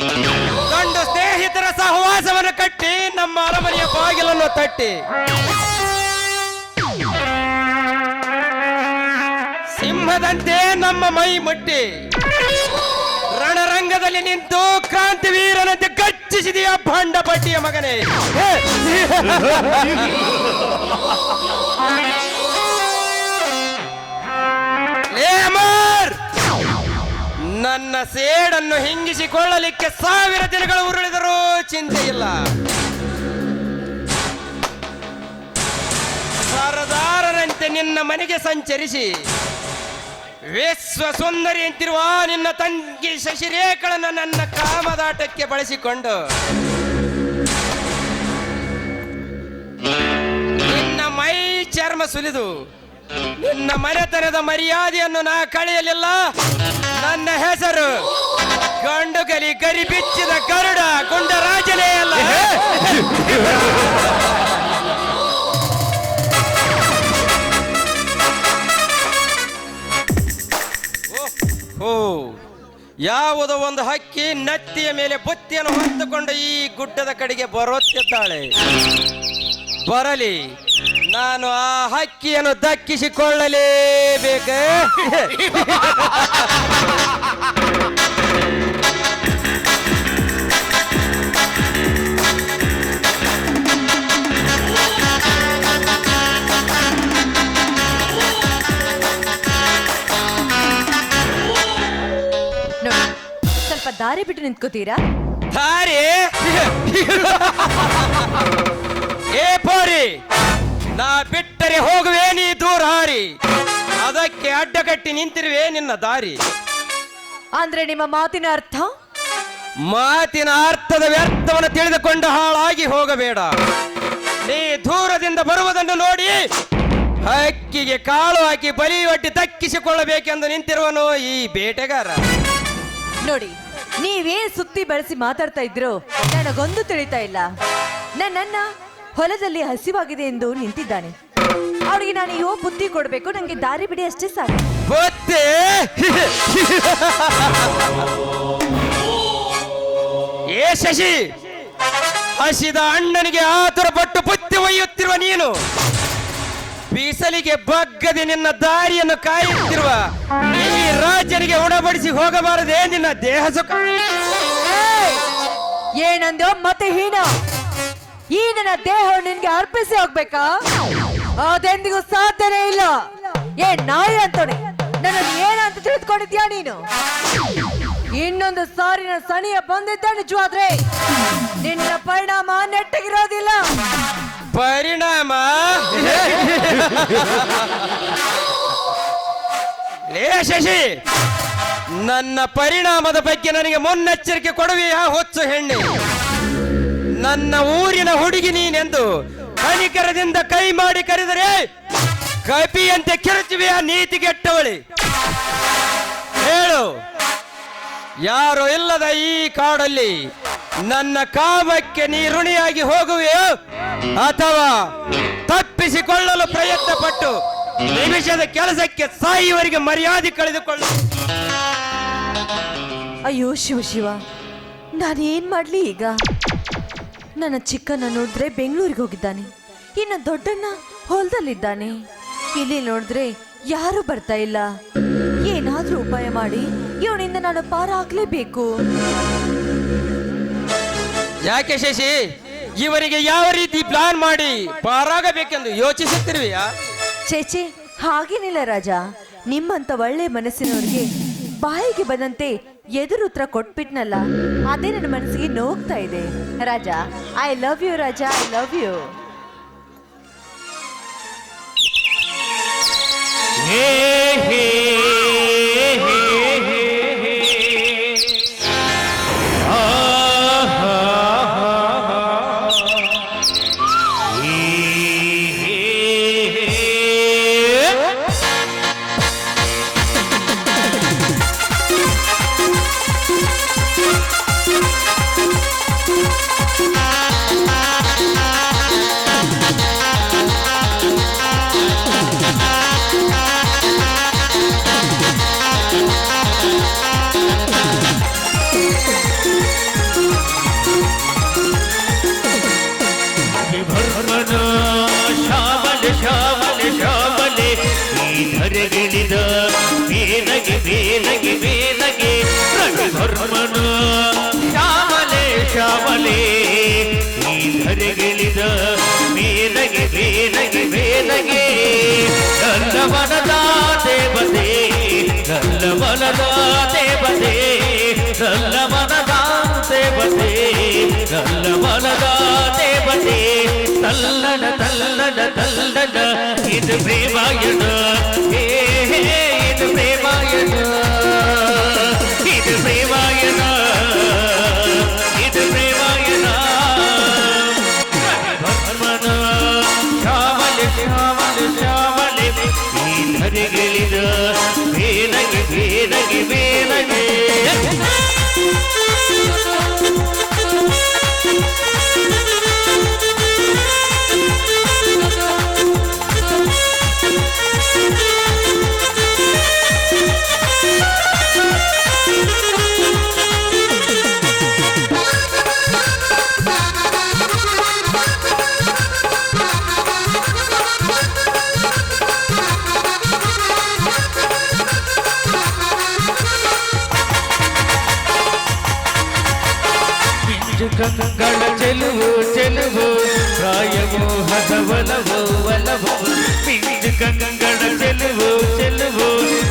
ಗಂಡು ಸ್ನೇಹಿತರ ಸಹವಾಸವನ್ನು ಕಟ್ಟಿ ನಮ್ಮ ಅರಮನೆಯ ಬಾಗಿಲನ್ನು ತಟ್ಟಿ. ಸಿಂಹದಂತೆ ನಮ್ಮ ಮೈ ಮುಟ್ಟಿ. ರಣರಂಗದಲ್ಲಿ ನಿಂತು ಕ್ರಾಂತಿವೀರನಂತೆ ಕಚ್ಚಿಸಿದೆಯ ಭಾಂಡ ಪಟ್ಟಿಯ ಮಗನೇ. ಹೇ! ನನ್ನ ಸೇಡನ್ನು ಹಿಂಗಿಸಿಕೊಳ್ಳಲಿಕ್ಕೆ ಸಾವಿರ ದಿನಗಳು ಉರುಳಿದರೂ ಚಿಂತೆ ಇಲ್ಲ. ಸರದಾರರಂತೆ ನಿನ್ನ ಮನೆಗೆ ಸಂಚರಿಸಿ, ವಿಶ್ವ ಸುಂದರಿ ಅಂತಿರುವ ನಿನ್ನ ತಂಗಿ ಶಶಿರೇಖಳನ್ನು ನನ್ನ ಕಾಮದಾಟಕ್ಕೆ ಬಳಸಿಕೊಂಡು, ನಿನ್ನ ಮೈ ಚರ್ಮ ಸುಲಿದು ನಿನ್ನ ಮನೆತನದ ಮರ್ಯಾದೆಯನ್ನು ನಾ ಕಳೆಯಲಿಲ್ಲ. ನನ್ನ ಹೆಸರು ಗಂಡುಗಲಿ ಗರಿ ಬಿಚ್ಚಿದ ಗರುಡ ಗುಂಡರಾಜನೇ ಅಲ್ಲ. ಓ ಯಾವುದೋ ಒಂದು ಹಕ್ಕಿ ನತ್ತಿಯ ಮೇಲೆ ಬುತ್ತಿಯನ್ನು ಹೊತ್ತುಕೊಂಡು ಈ ಗುಡ್ಡದ ಕಡೆಗೆ ಬರುತ್ತಿದ್ದಾಳೆ. ಬರಲಿ ನಾನು ಆ ಹಕ್ಕಿಯನ್ನು ದಕ್ಕಿಸಿಕೊಳ್ಳಲೇಬೇಕು. ನೋಡಿ ಸ್ವಲ್ಪ ದಾರಿ ಬಿಟ್ಟು ನಿಂತ್ಕೋತೀರಾ? ದಾರಿ? ಏ ಪೋರಿ! ನಾ ಬಿಟ್ಟರೆ ಹೋಗುವೆ ನೀ ದೂರ ಹಾರಿ. ಅದಕ್ಕೆ ಅಡ್ಡಗಟ್ಟಿ ನಿಂತಿರುವೆ ನಿನ್ನ ದಾರಿ. ಅಂದ್ರೆ ನಿಮ್ಮ ಮಾತಿನ ಅರ್ಥ? ಮಾತಿನ ಅರ್ಥದ ವ್ಯರ್ಥವನ್ನು ತಿಳಿದುಕೊಂಡು ಹಾಳಾಗಿ ಹೋಗಬೇಡ. ನೀ ದೂರದಿಂದ ಬರುವುದನ್ನು ನೋಡಿ ಹಕ್ಕಿಗೆ ಕಾಳು ಹಾಕಿ ಬಲಿ ಒಡ್ಡಿ ದಕ್ಕಿಸಿಕೊಳ್ಳಬೇಕೆಂದು ನಿಂತಿರುವನು ಈ ಬೇಟೆಗಾರ. ನೋಡಿ ನೀವೇ ಸುತ್ತಿ ಬಳಸಿ ಮಾತಾಡ್ತಾ ಇದ್ರು ನನಗೊಂದು ತಿಳಿತಾ ಇಲ್ಲ. ನನ್ನನ್ನ ಹೊಲದಲ್ಲಿ ಹಸಿವಾಗಿದೆ ಎಂದು ನಿಂತಿದ್ದಾನೆ. ಅವನಿಗೆ ನಾನು ಯೋ ಬುದ್ಧಿ ಕೊಡಬೇಕು ನಂಗೆ ದಾರಿ ಬಿಡಿ ಅಷ್ಟೇ ಸಾಕು. ಗೊತ್ತೇ ಏ ಶಶಿ ಹಸಿದ ಅಣ್ಣನಿಗೆ ಆತುರ ಪಟ್ಟು ಬುತ್ತಿ ಒಯ್ಯುತ್ತಿರುವ ನೀನು. ಬೀಸಲಿಗೆ ಬಗ್ಗದೆ ನಿನ್ನ ದಾರಿಯನ್ನು ಕಾಯುತ್ತಿರುವ ಈ ರಾಜನಿಗೆ ಉಣಬಡಿಸಿ ಹೋಗಬಾರದೇ ನಿನ್ನ ದೇಹ ಸುಖ. ಏನಂದೋ ಮತ್ತೆ ಹೀನ ಈ ನನ್ನ ದೇಹವನ್ನು ನಿನ್ಗೆ ಅರ್ಪಿಸಿ ಹೋಗ್ಬೇಕಾ? ಅದೆಂದಿಗೂ ಸಾಧ್ಯನೇ ಇಲ್ಲ. ಏ ನಾಯಿ ಅಂತೋಣೆ ನನ್ನ ಏನಂತ ತಿಳಿದುಕೊಂಡಿದ್ಯಾ ನೀನು? ಇನ್ನೊಂದು ಸಾರಿನ ಸನಿಯ ಬಂದಿದ್ದ ನಿಜವಾದ್ರೆ ನಿನ್ನ ಪರಿಣಾಮ ನೆಟ್ಟಗಿರೋದಿಲ್ಲ. ಪರಿಣಾಮ? ಲೇ ಶಶಿ, ನನ್ನ ಪರಿಣಾಮದ ಬಗ್ಗೆ ನನಗೆ ಮುನ್ನೆಚ್ಚರಿಕೆ ಕೊಡುವೆಯಾ, ಹೊಚ್ಚು ಹೆಣ್ಣೆ. ನನ್ನ ಊರಿನ ಹುಡುಗಿ ನೀನೆಂದು ಕನಿಕರದಿಂದ ಕೈ ಮಾಡಿ ಕರೆದರೆ, ಕಪಿಯಂತೆ ಕಿರುಚುವೆಯ ನೀತಿಗೆಟ್ಟವಳಿ. ಹೇಳು, ಯಾರು ಇಲ್ಲದ ಈ ಕಾಡಲ್ಲಿ ನನ್ನ ಕಾಮಕ್ಕೆ ನೀ ಋಣಿಯಾಗಿ ಹೋಗುವೆಯೋ ಅಥವಾ ತಪ್ಪಿಸಿಕೊಳ್ಳಲು ಪ್ರಯತ್ನ ಪಟ್ಟು ನಿಮಿಷದ ಕೆಲಸಕ್ಕೆ ಸಾಯಿವರಿಗೆ ಮರ್ಯಾದೆ ಕಳೆದುಕೊಳ್ಳು. ಅಯ್ಯೋ ಶಿವ ಶಿವ, ನಾನೇನ್ ಮಾಡ್ಲಿ ಈಗ? ನನ್ನ ಚಿಕ್ಕನ ನೋಡಿದ್ರೆ ಬೆಂಗಳೂರಿಗೆ ಹೋಗಿದ್ದಾನೆ. ಇನ್ನು ದೊಡ್ಡಣ್ಣ ಹೊಲದಲ್ಲಿದ್ದಾನೆ. ಇಲ್ಲಿ ನೋಡಿದ್ರೆ ಯಾರು ಬರ್ತಾ ಇಲ್ಲ. ಏನಾದ್ರೂ ಉಪಾಯ ಮಾಡಿ ಇವನಿಂದ ನಾನು ಪಾರ ಹಾಕ್ಲೇಬೇಕು ಯಾಕೆ ಶಶಿ? ಇವರಿಗೆ ಯಾವ ರೀತಿ ಪ್ಲಾನ್ ಮಾಡಿ ಪಾರಾಗಬೇಕೆಂದು ಯೋಚಿಸುತ್ತಿರುವೆಯಾ? ಚೇಚೆ ಹಾಗೇನಿಲ್ಲ ರಾಜ. ನಿಮ್ಮಂತ ಒಳ್ಳೆ ಮನಸ್ಸಿನವರಿಗೆ ಬಾಯಿಗೆ ಬಂದಂತೆ ಎದುರು ಉತ್ತರ ಕೊಟ್ಬಿಟ್ನಲ್ಲ, ಅದೇ ನನ್ನ ಮನಸ್ಸಿಗೆ ನೋಗ್ತಾ ಇದೆ. Raja I love you Raja I love you ಆ ಬೇನಗೆ ಬೇನಗೆ ಬೇನಗೆ ನನ್ನ ಮನದ ದೇವತೆ ನನ್ನ ಮನದ ದೇವತೆ ನನ್ನ ಮನದ ದೇವತೆ ನನ್ನ ಮನದ ದೇವತೆ ತಲ್ಲಣ ತಲ್ಲಣ ತಲ್ಲಣ ಇದು ಪ್ರೇಮಾಯಣ ಹೇ ಹೇ, ಇದು Premayana que viene my me బంధము పిండి గంగడ చెలువు చెలువు.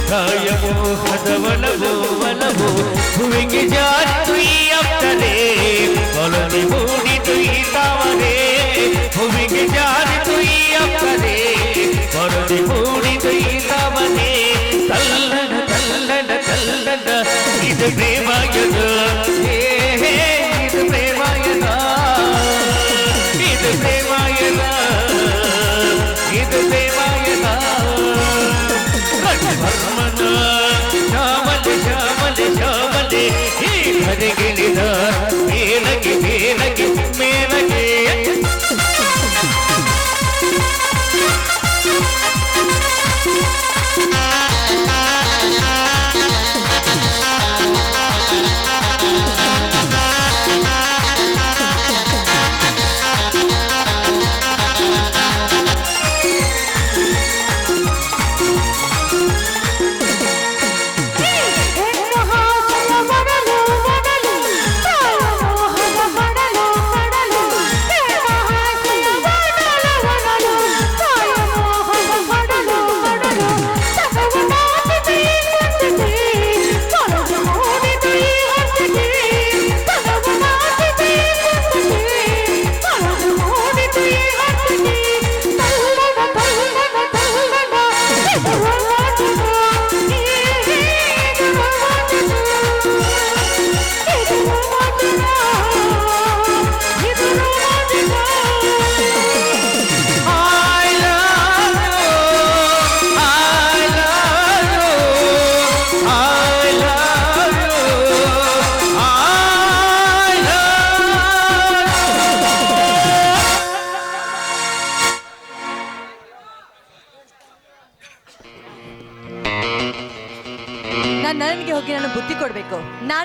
కాయము హదవలవు వలవు. భూమికి జాతి అప్తలే కొలది మూడి తుయితావలే భూమికి జాతి అప్తలే కొలది మూడి తుయితావలే తల్లడ తల్లడ తల్లడ ఇది ప్రేమ ఎదు श्यामल श्यामल श्यामल ही भर गए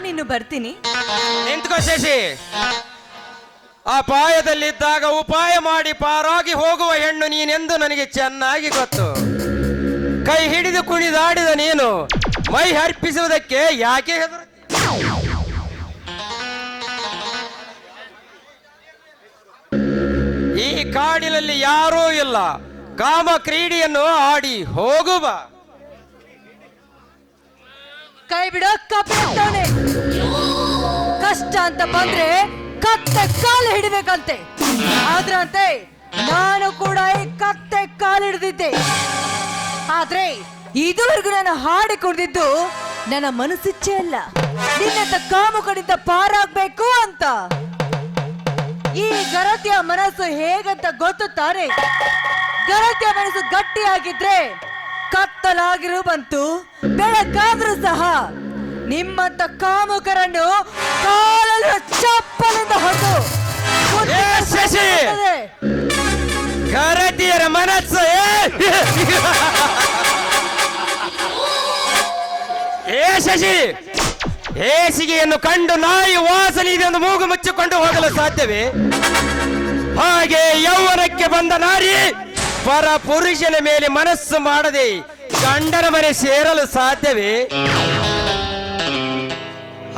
ನಾನಿನ್ನು ಬರ್ತೀನಿ. ನಿಂತ್ಕೋ ಶಶಿ. ಅಪಾಯದಲ್ಲಿದ್ದಾಗ ಉಪಾಯ ಮಾಡಿ ಪಾರಾಗಿ ಹೋಗುವ ಹೆಣ್ಣು ನೀನೆಂದು ನನಗೆ ಚೆನ್ನಾಗಿ ಗೊತ್ತು. ಕೈ ಹಿಡಿದು ಕುಣಿದಾಡಿದ ನೀನು, ಮೈ ಅರ್ಪಿಸುವುದಕ್ಕೆ ಯಾಕೆ ಈ ಕಾಡಿನಲ್ಲಿ ಯಾರೂ ಇಲ್ಲ. ಕಾಮ ಕ್ರೀಡೆಯನ್ನು ಆಡಿ ಹೋಗುವ ಕೈ ಬಿಡೋ ಕಪ್ಪೆ ಕಷ್ಟ ಅಂತ ಬಂದ್ರೆ ಕತ್ತೆ ಕಾಲು ಹಿಡಿಬೇಕಂತೆ. ಆದ್ರಂತೆ ನಾನು ಕೂಡ ಈ ಕತ್ತೆ ಕಾಲು ಹಿಡಿದಿದ್ದೆ. ಆದ್ರೆ ಇದುವರೆಗೂ ನಾನು ಹಾಡಿ ಕುಡಿದಿದ್ದು ನನ್ನ ಮನಸ್ಸಿಚ್ಛೆ ಅಲ್ಲ. ನಿನ್ನಂತ ಕಾಮುಗಳಿಂದ ಪಾರಾಗ್ಬೇಕು ಅಂತ. ಈ ಗರತಿಯ ಮನಸ್ಸು ಹೇಗಂತ ಗೊತ್ತುತ್ತಾರೆ? ಗರತಿಯ ಮನಸ್ಸು ಗಟ್ಟಿಯಾಗಿದ್ರೆ ಕತ್ತಲಾಗಿರು ಬಂತು ಬೆಳಕಾದ್ರೂ ಸಹ ನಿಮ್ಮಂತ ಕಾಮುಕರನ್ನು ಕಾಲಲ್ಲಿ ಚಪ್ಪಲಿಂದ ಶಶಿ! ಗರತಿಯರ ಮನಸ್ಸು ಏ! ಶಶಿ ಹೇಸಿಗೆಯನ್ನು ಕಂಡು ನಾಯಿ ವಾಸನೆ ಇದೆ ಎಂದು ಮೂಗು ಮುಚ್ಚಿಕೊಂಡು ಹೋಗಲು ಸಾಧ್ಯವೇ ಹಾಗೆ ಯೌವನಕ್ಕೆ ಬಂದ ನಾರಿ ಪರ ಪುರುಷನ ಮೇಲೆ ಮನಸ್ಸು ಮಾಡದೆ ಗಂಡನ ಮನೆ ಸೇರಲು ಸಾಧ್ಯವೇ?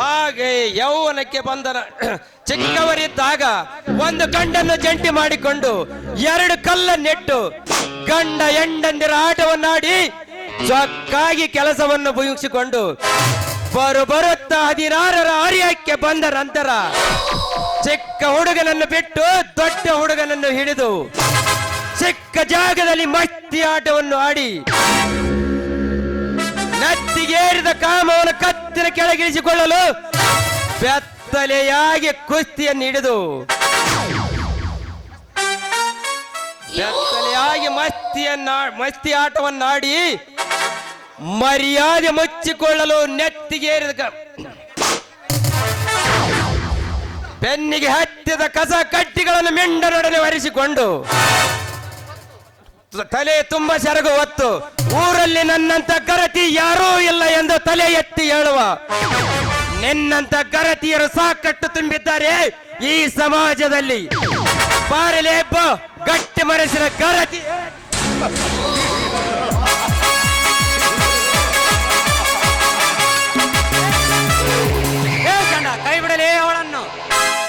ಹಾಗೆ ಯೌವನಕ್ಕೆ ಬಂದನ ಚಿಕ್ಕವರಿದ್ದಾಗ ಒಂದು ಗಂಡನ್ನು ಜಂಟಿ ಮಾಡಿಕೊಂಡು ಎರಡು ಕಲ್ಲ ನೆಟ್ಟು ಗಂಡ ಎಂಡಂದಿರ ಆಟವನ್ನಾಡಿ ಚೊಕ್ಕಾಗಿ ಕೆಲಸವನ್ನು ಮುಗಿಸಿಕೊಂಡು ಬರು ಬರುತ್ತಾ ಹದಿನಾರರ ಆರ್ಯಕ್ಕೆ ಬಂದ ನಂತರ ಚಿಕ್ಕ ಹುಡುಗನನ್ನು ಬಿಟ್ಟು ದೊಡ್ಡ ಹುಡುಗನನ್ನು ಹಿಡಿದು ಚಿಕ್ಕ ಜಾಗದಲ್ಲಿ ಮತ್ತಿ ಆಟವನ್ನು ಆಡಿ ನತ್ತಿಗೇರಿದ ಕಾಮವನ್ನು ಕತ್ತಿನ ಕೆಳಗಿಳಿಸಿಕೊಳ್ಳಲು ಬೆತ್ತಲೆಯಾಗಿ ಕುಸ್ತಿಯನ್ನು ಹಿಡಿದು ಬೆತ್ತಲೆಯಾಗಿ ಮಸ್ತಿಯನ್ನ ಮಸ್ತಿ ಆಟವನ್ನಾಡಿ ಮರ್ಯಾದೆ ಮುಚ್ಚಿಕೊಳ್ಳಲು ನೆತ್ತಿಗೇರಿದ ಬೆನ್ನಿಗೆ ಹತ್ತಿದ ಕಸ ಕಟ್ಟಿಗಳನ್ನು ಮೆಂಡನೊಡನೆ ಒರೆಸಿಕೊಂಡು ತಲೆ ತುಂಬ ಸೆರಗು ಹೊತ್ತು ಊರಲ್ಲಿ ನನ್ನಂತ ಗರತಿ ಯಾರೂ ಇಲ್ಲ ಎಂದು ತಲೆ ಎತ್ತಿ ಹೇಳುವ. ನಿನ್ನಂತ ಗರತಿಯರು ಸಾಕಟ್ಟು ತುಂಬಿದ್ದಾರೆ ಈ ಸಮಾಜದಲ್ಲಿ. ಬಾರಲೆ ಗಟ್ಟಿ ಮನಸ್ಸಿನ ಗರತಿ. ಗಂಡ, ಕೈ ಅವಳನ್ನು.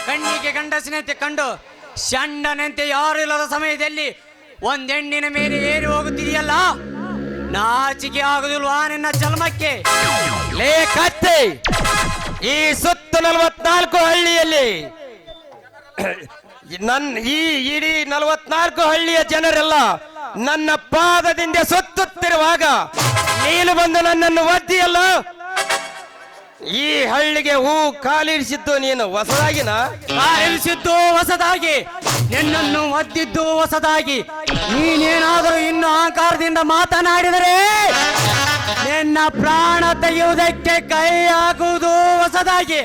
ಕಣ್ಣಿಗೆ ಗಂಡಸಿನಂತೆ ಕಂಡು, ಷಂಡನಂತೆ ಯಾರು ಇಲ್ಲದ ಸಮಯದಲ್ಲಿ ಒಂದ್ ಹೆಣ್ಣಿನ ಮೇಲೆ ಏರಿ ಹೋಗುತ್ತಿದೆಯಲ್ಲ? ನಾಚಿಕೆ ಆಗುದಿಲ್ವಾ ನಿನ್ನ ಚಲಮಕ್ಕೆ ಲೇ ಕತ್ತೆ! ಈ ಸುತ್ತ ನಲವತ್ನಾಲ್ಕು ಹಳ್ಳಿಯಲ್ಲಿ ನನ್ನ ಈ ಇಡೀ ನಲವತ್ನಾಲ್ಕು ಹಳ್ಳಿಯ ಜನರೆಲ್ಲ ನನ್ನ ಪಾದದಿಂದ ಸುತ್ತುತ್ತಿರುವಾಗ ನೀನು ಬಂದು ನನ್ನನ್ನು ಒದ್ದಿಯಲ್ಲ? ಈ ಹಳ್ಳಿಗೆ ಹೂ ಕಾಲಿರಿಸಿದ್ದು ನೀನು ಹೊಸದಾಗಿನ? ಕಾಲಿರಿಸಿದ್ದು ಹೊಸದಾಗಿ ನಿನ್ನನ್ನು ಒದ್ದಿದ್ದು ಹೊಸದಾಗಿ. ನೀನೇನಾದರೂ ಇನ್ನು ಆಕಾರದಿಂದ ಮಾತನಾಡಿದರೆ ನಿನ್ನ ಪ್ರಾಣ ತೆಗೆಯುವುದಕ್ಕೆ ಕೈ ಹಾಕುವುದು ಹೊಸದಾಗಿ.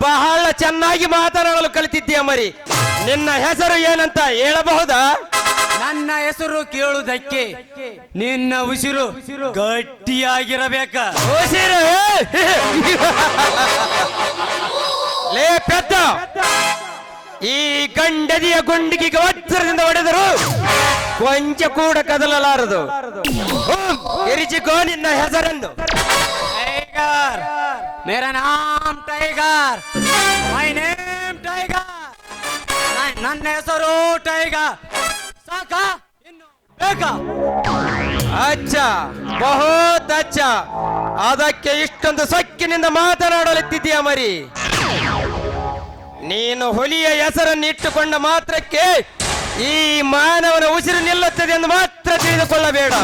ಬಹಳ ಚೆನ್ನಾಗಿ ಮಾತನಾಡಲು ಕಲಿತಿದ್ದೀಯ ಮರಿ. ನಿನ್ನ ಹೆಸರು ಏನಂತ ಹೇಳಬಹುದಾ? ನನ್ನ ಹೆಸರು ಕೇಳುವುದಕ್ಕೆ ನಿನ್ನ ಉಸಿರು ಗಟ್ಟಿಯಾಗಿರಬೇಕ. ಉಸಿರು ಲೇ ಪೆದ್ದ. ಈ ಗಂಡದಿಯ ಗುಂಡಿಗೆ ವಜ್ರದಿಂದ ಹೊಡೆದರು ಕೊಂಚ ಕೂಡ ಕದಲಲಾರದು. ನಿನ್ನ ಹೆಸರನ್ನು. ಟೈಗರ್ ಮೇರ ನಾಮ್ ಟೈಗರ್. My name tiger. ನನ್ನ ಹೆಸರು ಟೈಗರ್. ಸಾಕ? ಇನ್ನು ಬೇಕಾ? ಅಚ್ಚ, ಬಹುತ್ ಅಚ್ಚ. ಅದಕ್ಕೆ ಇಷ್ಟೊಂದು ಸೊಕ್ಕಿನಿಂದ ಮಾತನಾಡಲೆತ್ತಿದ್ದೀಯ ಮರಿ. ನೀನು ಹುಲಿಯ ಹೆಸರನ್ನು ಇಟ್ಟುಕೊಂಡ ಮಾತ್ರಕ್ಕೆ ಈ ಮಾನವನ ಉಸಿರು ನಿಲ್ಲುತ್ತದೆ ಎಂದು ಮಾತ್ರ ತಿಳಿದುಕೊಳ್ಳಬೇಡ.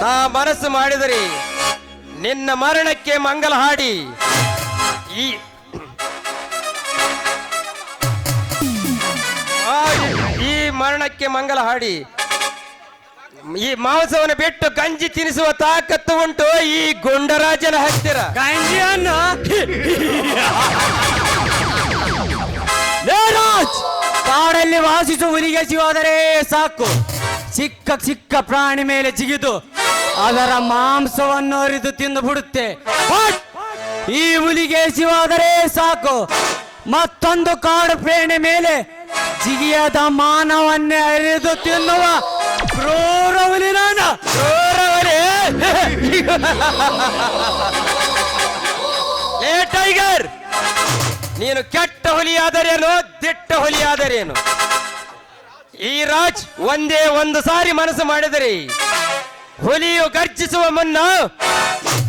ನಾ ಮನಸ್ಸು ಮಾಡಿದರೆ ನಿನ್ನ ಮರಣಕ್ಕೆ ಮಂಗಲ ಹಾಡಿ. ಈ ಮರಣಕ್ಕೆ ಮಂಗಲ ಹಾಡಿ. ಈ ಮಾಂಸವನ್ನು ಬಿಟ್ಟು ಗಂಜಿ ತಿನಿಸುವ ತಾಕತ್ತು ಉಂಟು ಈ ಗುಂಡರಾಜನ ಹತ್ತಿರ. ಗಂಜಿಯನ್ನು? ಕಾಡಲ್ಲಿ ವಾಸಿಸುವ ಹುಲಿಗೆ ಜೀವಾದರೆ ಸಾಕು. ಚಿಕ್ಕ ಚಿಕ್ಕ ಪ್ರಾಣಿ ಮೇಲೆ ಜಿಗಿದು ಅದರ ಮಾಂಸವನ್ನು ಅರಿದು ತಿಂದು ಬಿಡುತ್ತೆ. ಈ ಹುಲಿಗೆ ಸಿವಾದರೆ ಸಾಕು. ಮತ್ತೊಂದು ಕಾಡು ಪ್ರೇಣೆ ಮೇಲೆ ಜಿಗಿಯದ ಮಾನವನ್ನೇ ಅರಿದು ತಿನ್ನುವ ಕ್ರೂರವಲಿ ನಾನು. ಕ್ರೂರವಲಿ. ಏ, ಟೈಗರ್, ನೀನು ಕೆಟ್ಟ ಹುಲಿಯಾದರೇನು, ದಿಟ್ಟ ಹುಲಿಯಾದರೇನು? ಈ ರಾಜ್ ಒಂದೇ ಒಂದು ಸಾರಿ ಮನಸ್ಸು ಮಾಡಿದರೆ ಹುಲಿಯು ಗರ್ಜಿಸುವ ಮುನ್ನ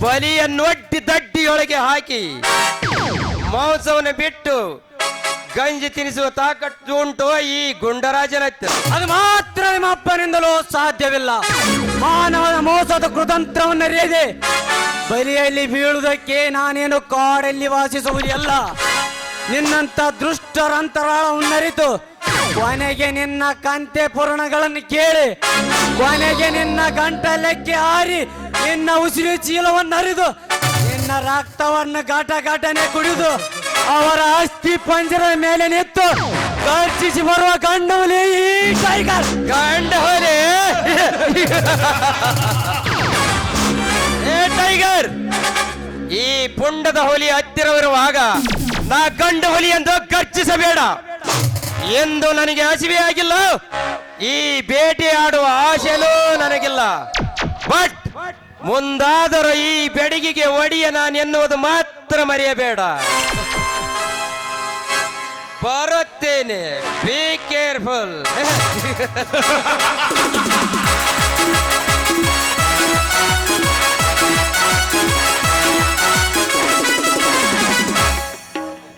ಬಲಿಯನ್ನು ಒಡ್ಡಿ ದಡ್ಡಿಯೊಳಗೆ ಹಾಕಿ ಮಾಂಸವನ್ನು ಬಿಟ್ಟು ಗಂಜಿ ತಿನಿಸುವ ತಾಕಟ್ಟು ಉಂಟು ಈ ಗುಂಡರಾಜನ ಅದು ಮಾತ್ರ ನಿಮ್ಮ ಅಪ್ಪನಿಂದಲೂ ಸಾಧ್ಯವಿಲ್ಲ. ಮಾನವನ ಮೋಸದ ಕೃತಂತ್ರವನ್ನು ಅರಿಯದೆ ಬಲಿಯಲ್ಲಿ ಬೀಳುವುದಕ್ಕೆ ನಾನೇನು ಕಾಡಲ್ಲಿ ವಾಸಿಸುವುದಿಲ್ಲ ನಿನ್ನಂತ ದುಷ್ಟರಂತರಾಳವನ್ನರಿತು ಕೊನೆಗೆ ನಿನ್ನ ಕಂತೆ ಪುರಾಣಗಳನ್ನು ಕೇಳಿ ಕೊನೆಗೆ ನಿನ್ನ ಗಂಟಲಕ್ಕೆ ಹಾರಿ ನಿನ್ನ ಉಸಿರು ಚೀಲವನ್ನು ಹರಿದು ನಿನ್ನ ರಕ್ತವನ್ನು ಘಾಟ ಘಾಟನೆ ಕುಡಿದು ಅವರ ಅಸ್ಥಿ ಪಂಜರದ ಮೇಲೆ ನಿಂತು ಗರ್ಜಿಸಿ ಬರುವ ಗಂಡು ಈ ಟೈಗರ್ ಗಂಡ ಹೊಲೆ. ಏ ಟೈಗರ್, ಈ ಪುಂಡದ ಹುಲಿ ಹತ್ತಿರವಿರುವಾಗ ನಾ ಗಂಡು ಹುಲಿ ಎಂದು ಗರ್ಜಿಸಬೇಡ. ಎಂದು ನನಗೆ ಹಸಿವೆ ಆಗಿಲ್ಲ, ಈ ಬೇಟೆ ಆಡುವ ಆಶೆಲೂ ನನಗಿಲ್ಲ. ಬಟ್ ಮುಂದಾದರೂ ಈ ಬೆಡಗಿಗೆ ಒಡಿಯ ನಾನು ಎನ್ನುವುದು ಮಾತ್ರ ಮರೆಯಬೇಡ. ಬರುತ್ತೇನೆ. ಬಿ ಕೇರ್ಫುಲ್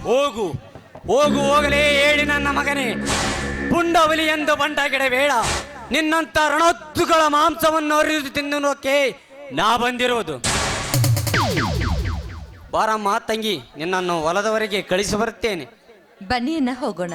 ಹೋಗು ಹೋಗು, ಹೋಗಲೇ ಹೇಳಿ ನನ್ನ ಮಗನೇ. ಪುಂಡವಲಿ ಎಂದು ಬಂಡಾಗಿಡಬೇಡ ನಿನ್ನಂತ ರಣೋತ್ತುಗಳ ಮಾಂಸವನ್ನು ಅರಿದು ನೋಕೆ ನಾ ಬಂದಿರುವುದು ಬಾರಮ್ಮ ತಂಗಿ, ನಿನ್ನನ್ನು ಹೊಲದವರೆಗೆ ಕಳಿಸಿ ಬರುತ್ತೇನೆ. ಬನ್ನಿ ಅಣ್ಣ ಹೋಗೋಣ